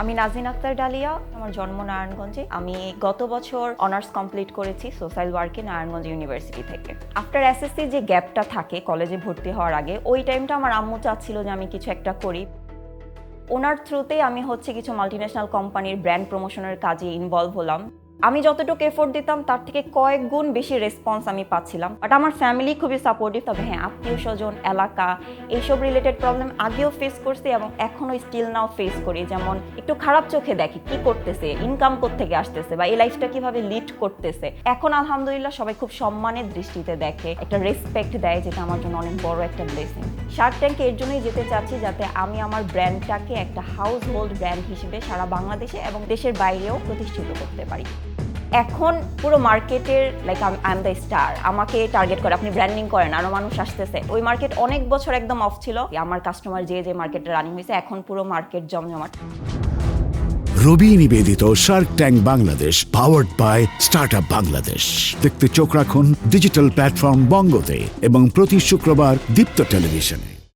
আমি নাজিন আক্তার ডালিয়া, আমার জন্ম নারায়ণগঞ্জে। আমি গত বছর অনার্স কমপ্লিট করেছি সোশ্যাল ওয়ার্কে নারায়ণগঞ্জ ইউনিভার্সিটি থেকে। আফটার এসএসসি যে গ্যাপটা থাকে কলেজে ভর্তি হওয়ার আগে, ওই টাইমটা আমার আম্মু চাচ্ছিল যে আমি কিছু একটা করি। ওনার থ্রুতে আমি হচ্ছে কিছু মাল্টিন্যাশনাল কোম্পানির ব্র্যান্ড প্রমোশনের কাজে ইনভলভ হলাম। আমি যতটুকু এফোর্ট দিতাম, তার থেকে কয়েক গুণ বেশি রেসপন্স আমি পাচ্ছিলাম। বাট আমার ফ্যামিলি খুবই সাপোর্টিভ তবে হ্যাঁ আত্মীয় স্বজন, এলাকা, এইসব রিলেটেড প্রবলেম আগেও ফেস করছি এবং এখনও স্টিল নাও ফেস করি। যেমন একটু খারাপ চোখে দেখি, কি করতেছে ইনকাম থেকে আসতেছে বা এই লাইফটা কীভাবে লিড করতেছে। এখন আলহামদুলিল্লাহ সবাই খুব সম্মানের দৃষ্টিতে দেখে, একটা রেসপেক্ট দেয়, যেটা আমার জন্য অনেক বড় একটা ব্লেসিং শার্ক ট্যাঙ্কে এর জন্যই যেতে চাচ্ছি, যাতে আমি আমার ব্র্যান্ডটাকে একটা হাউস হোল্ড ব্র্যান্ড হিসেবে সারা বাংলাদেশে এবং দেশের বাইরেও প্রতিষ্ঠিত করতে পারি। এখন পুরো মার্কেটের like I am the star আমাকে টার্গেট করে, আপনি ব্র্যান্ডিং করেন, আরও মানুষ আসতেছে। ওই মার্কেট অনেক বছর একদম অফ ছিল। আমার কাস্টমার যে যে মার্কেটে রানিং হয়েছে, এখন পুরো মার্কেট জমজমাট। রবি নিবেদিত Shark Tank Bangladesh powered by start Bangladesh দেখতে চোখ রাখুন ডিজিটাল প্ল্যাটফর্ম বঙ্গতে এবং প্রতি শুক্রবার দীপ্ত টেলিভিশনে